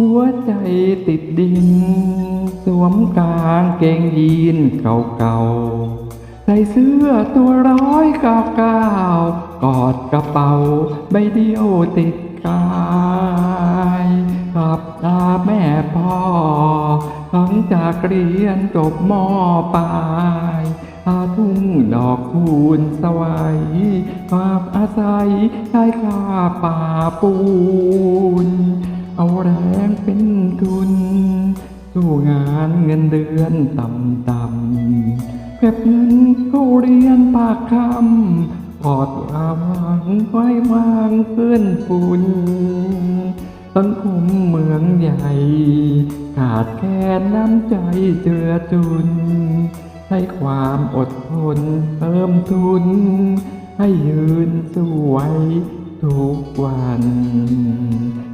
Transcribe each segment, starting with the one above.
หัวใจติดดิน สวมกางเกงยีนเก่าๆ ใส่เสื้อตัวร้อยเก้าเก้ากอดกระเป๋าใบเดียวติดกายขับตาแม่พ่อหลังจากเรียนจบมอปลายอาทุ่งดอกคูณสวัยฝากอาศัยชายคาป่าปูน เอาแรงเป็นทุน สู้งานเงินเดือนต่ำๆเก็บเงินเข้าเรียนปากคำปลอดควาวังไว้วางเพื่อนฝุ่นต้นคุมเมืองใหญ่ ขาดแคลนน้ำใจเจือจุน ให้ความอดทนเติมทุน ให้ยืนสวย ทุกวัน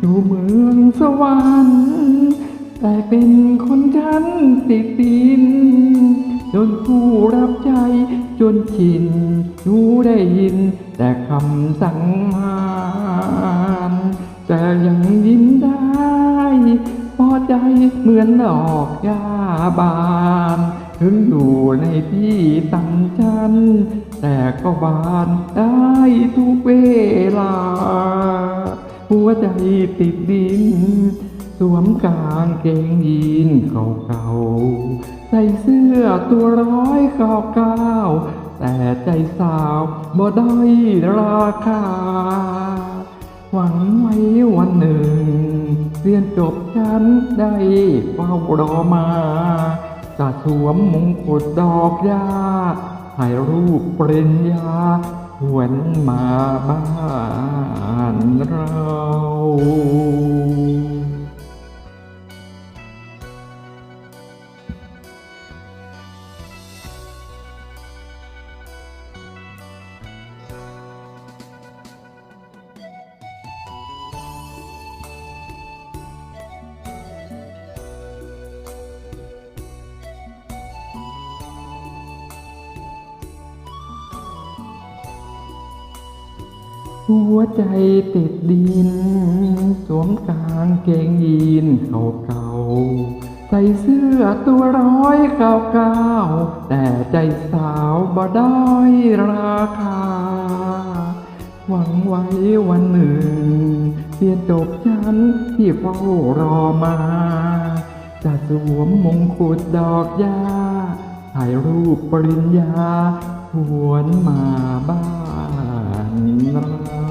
อยู่เมืองสวรรค์แต่เป็นคนชั้นติดดิน จนผู้รับใจจนชินรู้ได้ยิน แต่คำสั่งมานแต่ยังยิ้มได้พอใจเหมือนดอกหญ้าบาน ถึงอยู่ในที่ต่ำชัน แต่ก็บานได้ทุกเวลา หัวใจติดดิน สวมกางเกงยีนเก่าๆ ใส่เสื้อตัวร้อยเก้าเก้าแต่ใจสาวบ่ได้ราคา หวังไว้วันหนึ่ง เรียนจบฉันได้เฝ้ารอมา จะสวมมงกุฎดอกยาถ่ายรูปปริญญาหวนมาบ้านเรา หัวใจติดดิน สวมกางเกงยีนเก่าๆ ใส่เสื้อตัวร้อยเก้าเก้าแต่ใจสาวบ่ได้ราคา หวังไว้วันหนึ่งเรียนจบฉันที่เฝ้ารอมา จะสวมมงกุฎดอกยาถ่ายรูปปริญญาหวนมาบ้าน เรา